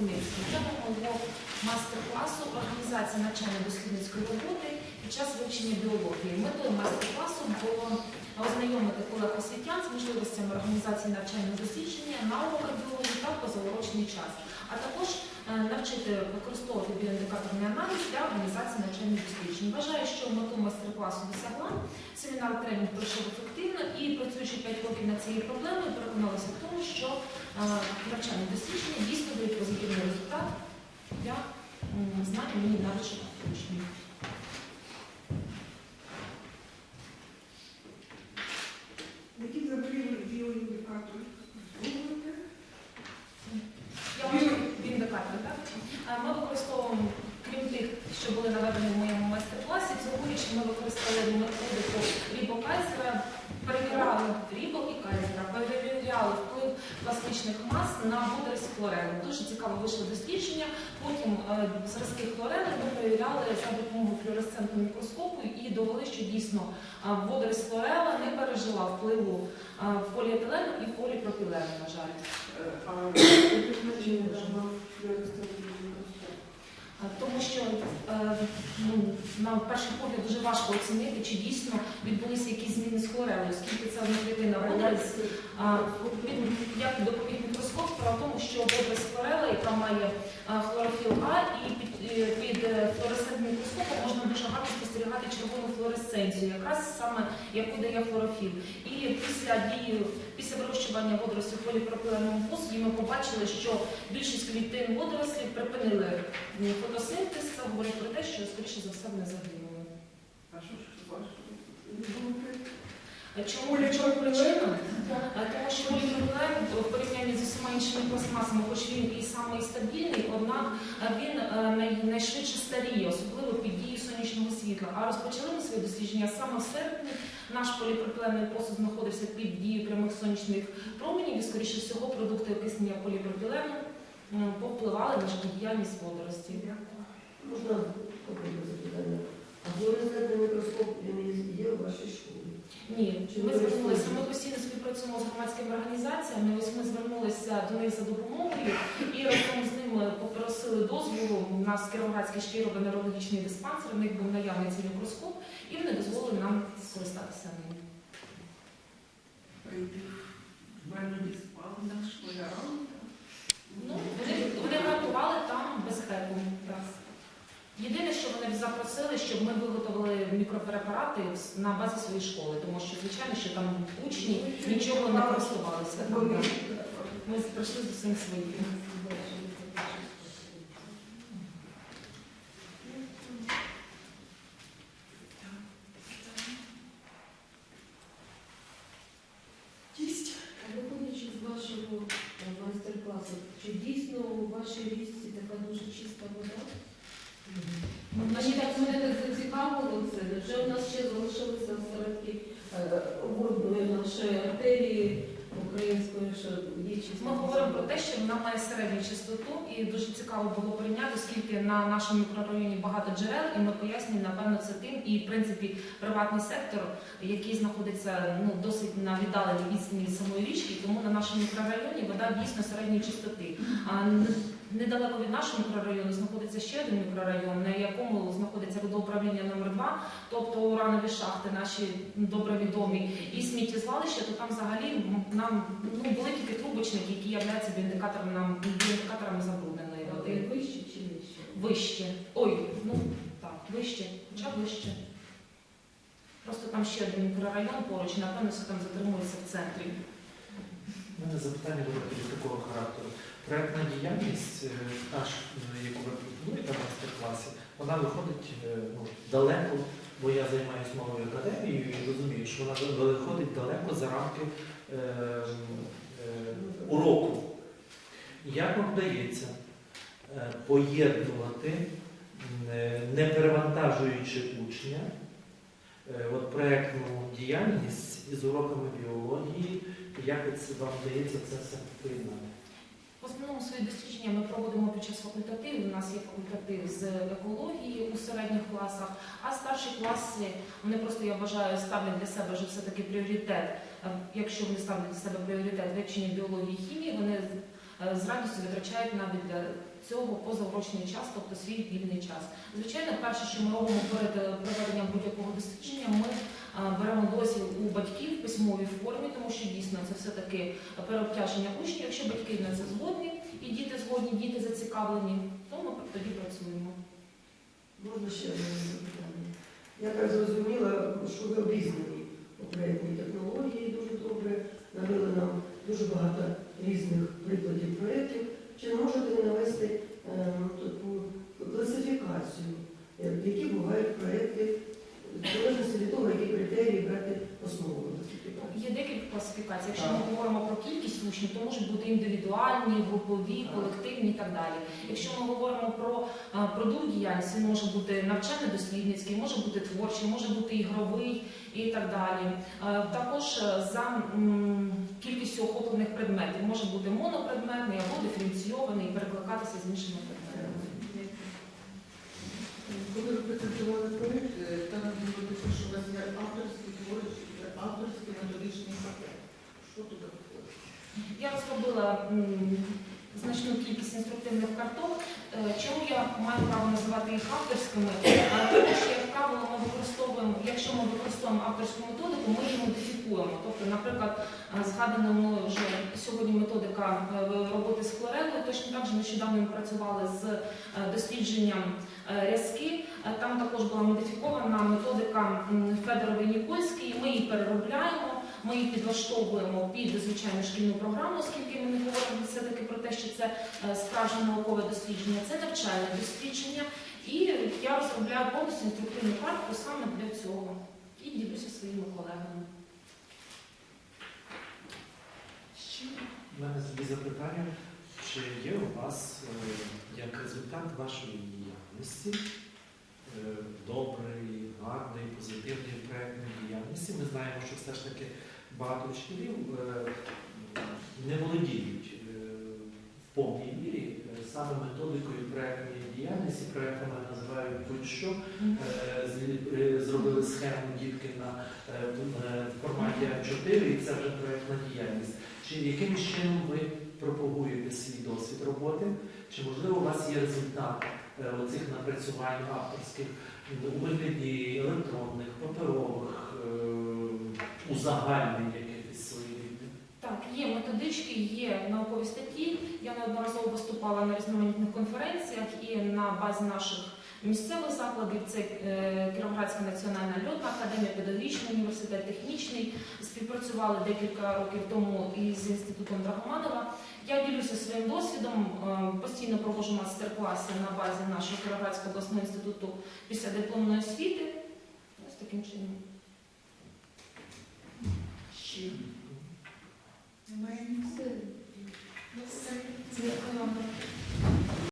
Кропивницьким. Це мого мастер-класу організація навчально-дослідницької роботи під час вивчення біології. Метою мастер-класу було ознайомити колег освітян з можливостями організації навчального дослідження наука біології та позаурочний час, а також навчити використовувати біоіндикаторний аналіз для організації навчальних досліджень. Вважаю, що мету майстер-класу досягла. Семінар тренінг пройшов ефективно і працюючи 5 років над цією проблемою, переконалася в тому, що е, навчальні дослідження дійсно дають позитивний результат для знань мені навичок. Які взагалі біоіндикатори використовуєте? Я можу індикатори, так? Е, Ми використовуємо, крім тих, що були наведені в моєму майстер-класі, цьогоріч ми використовували методику Рібо Кайзера, перевіряли Рібо і Кайзера, перевіряли вплив пластичних мас на водорість хлорели. Дуже цікаво вийшло дослідження. Потім е, зразки хлорели ми перевіряли за допомогою флюоресцентного мікроскопу і довели, що дійсно е, водорість хлорела не пережила впливу е, поліетилену і поліпропілену, на жаль. Е, А яке значення мав флюоресцентний мікроскоп? А, Тому що е, ну, на перший погляд дуже важко оцінити, чи дійсно відбулися якісь зміни з хлорелою, оскільки це одноклітинна вода з а, як доповідь мікроскоп, справа в тому, що область хлорела, яка має хлорофіл А, і під, е, флуоресцентним мікроскопом можна дуже гарно спостерігати червону флуоресценцію, якраз саме яку дає хлорофіл. І після дії, після вирощування водорослів поліпропиленому посуді ми побачили, що більшість клітин водорослів припинили фотосинтез, це говорить про те, що скоріше за все вони загинули. А що ж? Чому чому причина? А Тому що поліпропілен в порівнянні з усіма іншими пластмасами, хоч він і самий стабільний, однак е, він е, найшвидше старіє, особливо під дією сонячного світла. А розпочали ми своє дослідження саме в серпні. Наш поліпропілений посуд знаходився під дією прямих сонячних променів, і скоріше всього продукти окиснення поліпропілену повпливали на життєдіяльність водорості. Можна запитання. А флуоресцентний мікроскоп він є в вашій школі? Ні, ми звернулися. Ми постійно співпрацюємо з громадськими організаціями. Ось ми звернулися до них за допомогою і разом з ними попросили дозволу. У нас Кіровоградський шкіровенерологічний диспансер, в них був наявний цей мікроскоп, і вони дозволили нам скористатися ним. В мене диспансер школярам. Ну, вони, вони гарантували там безпеку. Так. Єдине, що вони щоб ми виготовили мікропрепарати на базі своєї школи, тому що, звичайно, що там учні нічого не користувалися. Ми прийшли з усім своїм. Е, чи дійсно у вашій річці така дуже чиста вода? Мені так так зацікавило це. Вже у нас ще залишилися осередки е, водної нашої артерії української, що є чиста. Ми говоримо про те, що вона має середню чистоту, і дуже цікаво було порівняти, оскільки на нашому мікрорайоні багато джерел, і ми пояснюємо, напевно, це тим. І в принципі приватний сектор, який знаходиться ну досить на віддаленій відстані від самої річки, тому на нашому мікрорайоні вода дійсно середньої чистоти. Недалеко від нашого мікрорайону знаходиться ще один мікрорайон, на якому знаходиться водоуправління номер 2 тобто уранові шахти, наші добре відомі, і сміттєзвалище, то там взагалі нам ну, були тільки трубочники, які являються індикаторами забрудненої води. Вище чи нижче? Вище. Ой, ну так, вище, хоча вище. Просто там ще один мікрорайон поруч, і напевно все там затримується в центрі. У мене запитання буде такого характеру. Проектна діяльність, е, та е, яку ви пропонуєте в майстер-класі, вона виходить е, ну, далеко, бо я займаюся мовою академією і розумію, що вона виходить далеко за рамки е, е, уроку. Як вам вдається поєднувати, не перевантажуючи учня, от проектну діяльність із уроками біології, як це вам вдається це все поєднати? В основному свої дослідження ми проводимо під час факультативу. У нас є факультатив з екології у середніх класах, а старші класи вони просто я вважаю ставлять для себе вже все таки пріоритет. Е, Якщо вони ставлять для себе пріоритет вивчення біології хімії, вони е, з радістю витрачають навіть для цього позаурочний час, тобто свій вільний час. Звичайно, перше, що ми робимо перед е, проведенням будь-якого дослідження, ми беремо дозвіл у батьків в письмовій формі, тому що дійсно це все-таки переобтяження учнів. Якщо батьки на це згодні і діти згодні, діти зацікавлені, то ми тоді працюємо. Можна ще одне запитання? Я так зрозуміла, що ви обізнані у проєктній технології дуже добре, навели нам дуже багато різних прикладів проєктів. Чи можете ви навести е, таку класифікацію, е, які бувають проєкти, в залежності від того, які критерії брати основу? Є декілька класифікацій. Якщо ми говоримо про кількість учнів, то можуть бути індивідуальні, групові, колективні і так далі. Якщо ми говоримо про продукт діяльності, він може бути навчально-дослідницький, може бути творчий, може бути ігровий і так далі. Також е, за кількістю охоплених предметів може бути монопредметний або диференційований і перекликатися з іншими предметами. Коли ви презентували проєкт, е, там написано, що у вас є авторський творчий, авторський методичний пакет. Що туди входить? Я розробила значну кількість інструктивних карток. Е, Чому я маю право називати їх авторськими? Тому що, як правило, ми використовуємо, якщо ми використовуємо авторську методику, ми її модифікуємо. Тобто, наприклад, е, згадана мною вже сьогодні методика е, роботи з хлорелою, точно так же нещодавно ми працювали з е, дослідженням е, рязки. Там також була модифікована методика Федорової Нікольської. Ми її переробляємо. Ми її підлаштовуємо під звичайну шкільну програму, оскільки ми не говоримо все-таки про те, що це справжнє наукове дослідження, це навчальне дослідження. І я розробляю повністю інструктивну картку саме для цього і ділюся своїми колегами. В мене собі запитання, чи є у вас е, як результат вашої діяльності е, доброї, гарної, позитивної проєктної діяльності? Ми знаємо, що все ж таки багато вчителів е, не володіють в повній мірі саме методикою проєктної діяльності. Проєктами називають будь-що. Зробили схему дітки на в- форматі А4, і це вже проєктна діяльність. Чи яким чином ви пропагуєте свій досвід роботи? Чи можливо у вас є результат е, оцих напрацювань авторських у вигляді електронних, паперових, е, узагальнень якихось своєрідних? Так, є методички, є наукові статті. Я неодноразово виступала на різноманітних конференціях і на базі наших місцевих закладів це е, Кіровоградська національна льотна академія, педагогічний університет, технічний. Співпрацювали декілька років тому із інститутом Драгоманова. Я ділюся своїм досвідом, е, постійно провожу мастер-класи на базі нашого Кіровоградського обласного інституту після дипломної освіти. Ось таким чином. Ще. Немає. Ну, Дякую вам.